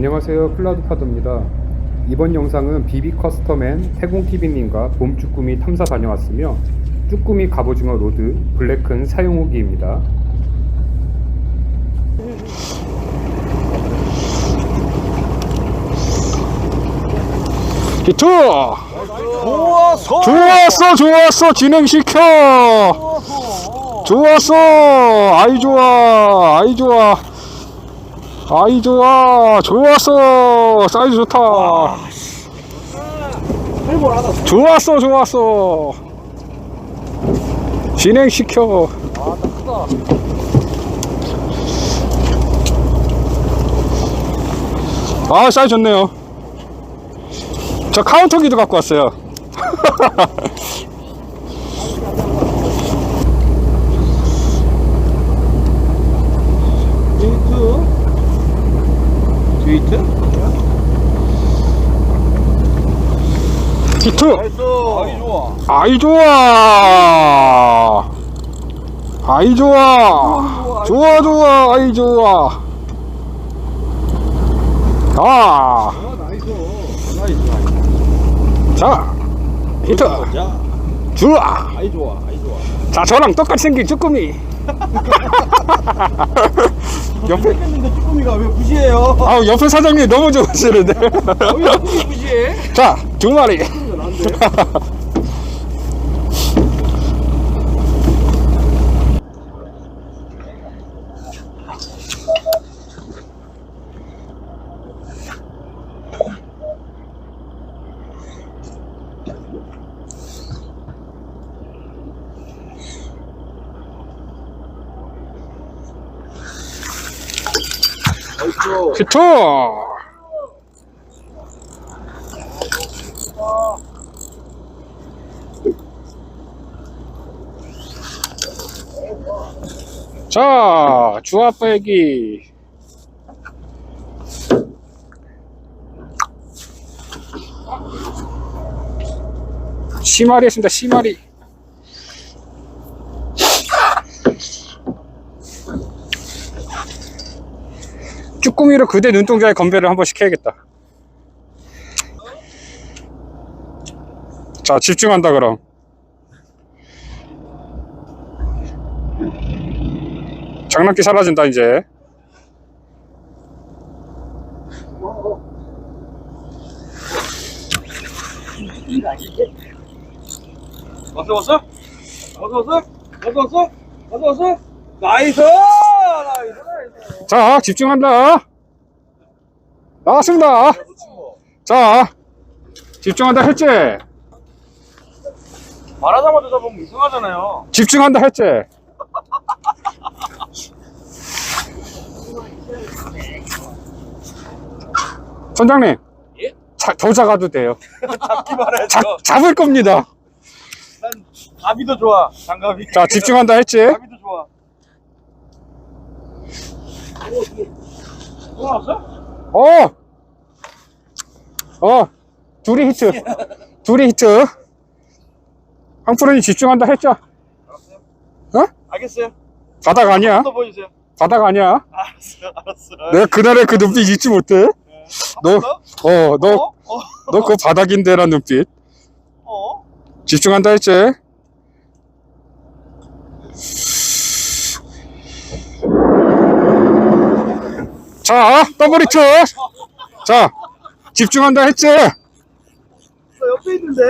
안녕하세요. 클라우드파더입니다. 이번 영상은 비비 커스텀앤 태공TV님과 봄 쭈꾸미 탐사 다녀왔으며 쭈꾸미 갑오징어 로드 블랙큰 사용 후기입니다. 히트! 좋았어. 좋았어 좋았어. 진행시켜! 좋았어. 아이 좋아 아이 좋아 아이 좋아 좋았어 사이즈 좋다. 좋았어 좋았어 진행시켜 아, 크다. 아 사이즈 좋네요 저 카운터기도 갖고 왔어요 트위트. 트위트? 히트. 아이 좋아. 아이 좋아 아이 좋아 좋아 좋아 아이 좋아 아, 아, 나이스. 나이스. 나이스. 자, 히트, 자, 좋아. 아이 좋아. 아이 좋아. 자, 저랑 똑같이 생긴 쭈꾸미. 옆에, 생겼는데 쭈꾸미가 왜 무시해요? 아, 옆에 사장님 너무 좋아하시는데. 왜 쭈꾸미 무시해? 자, 두 마리. 히트. 자, 주아 빼기. 시마리 했습니다, 시마리. 쭈꾸미로 그대 눈동자에 건배를 한번 시켜야겠다. 자, 집중한다, 그럼. 장난기 사라진다, 이제. 어서 왔어? 어서 왔어? 어서 왔어? 어서 왔어? 나이스! 나이스! 나이스! 자, 집중한다. 나왔습니다. 자, 집중한다 했지? 말하자마자 잡으면 이상하잖아요. 집중한다 했지? 선장님. 예? 자, 더 작아도 돼요. 잡기만 해줘. 자, 잡을 겁니다. 난 가비도 좋아. 장갑이. 자, 집중한다 했지? 가비도 좋아. 또 나왔어? 어! 어! 둘이 히트. 둘이 히트. 황프로님 집중한다 했죠? 어? 알겠어요. 바닥 아니야? 또 보여주세요. 바닥 아니야? 알았어, 알았어. 내가 그날의 그 눈빛 잊지 못해. 너, 한번 더? 어, 너, 어? 어? 너그 바닥인데란 눈빛. 어? 집중한다 했지? 자, 더블 히트. 자, 집중한다 했지? 나 옆에 있는데?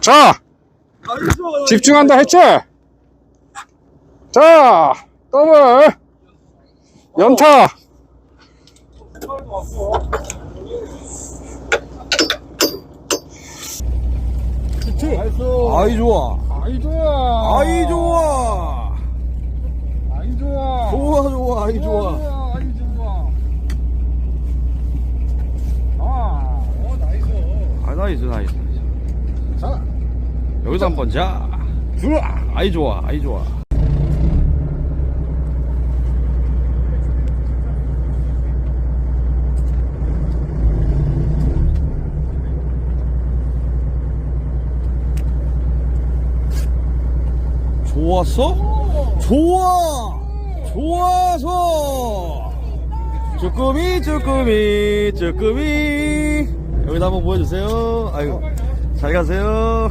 자. 집중한다 했지? 자, 더블. 연타. 나이스. 아이 좋아. 아이 좋아. 아이 좋아. 아이 좋아. 좋아 좋아 아이 좋아. 아이 좋아. 아이 좋아 아이 좋아 자 여기서 한번 자 좋아 아이 좋아 아이 좋아 좋았어? 좋아! 좋아서! 쭈꾸미, 쭈꾸미, 쭈꾸미. 여기다 한번 보여주세요. 아유, 잘 가세요.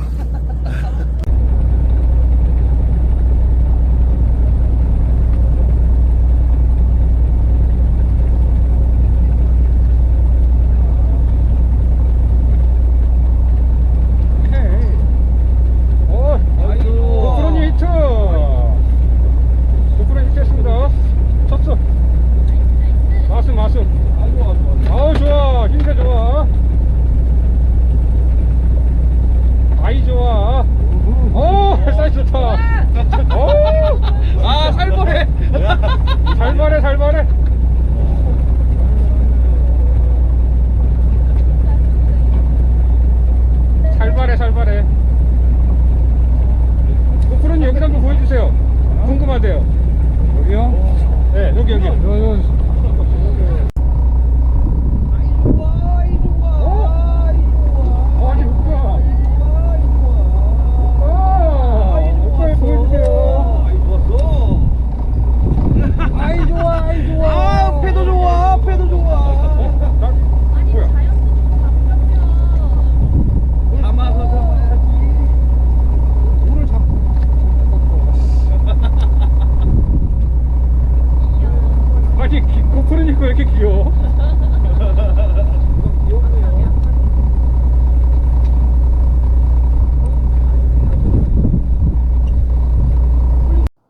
왜 이렇게 귀여워?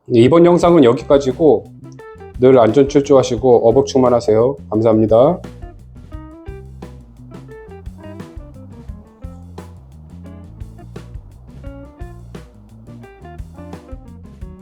이번 영상은 여기까지고 늘 안전출주하시고 어복 충만하세요. 감사합니다.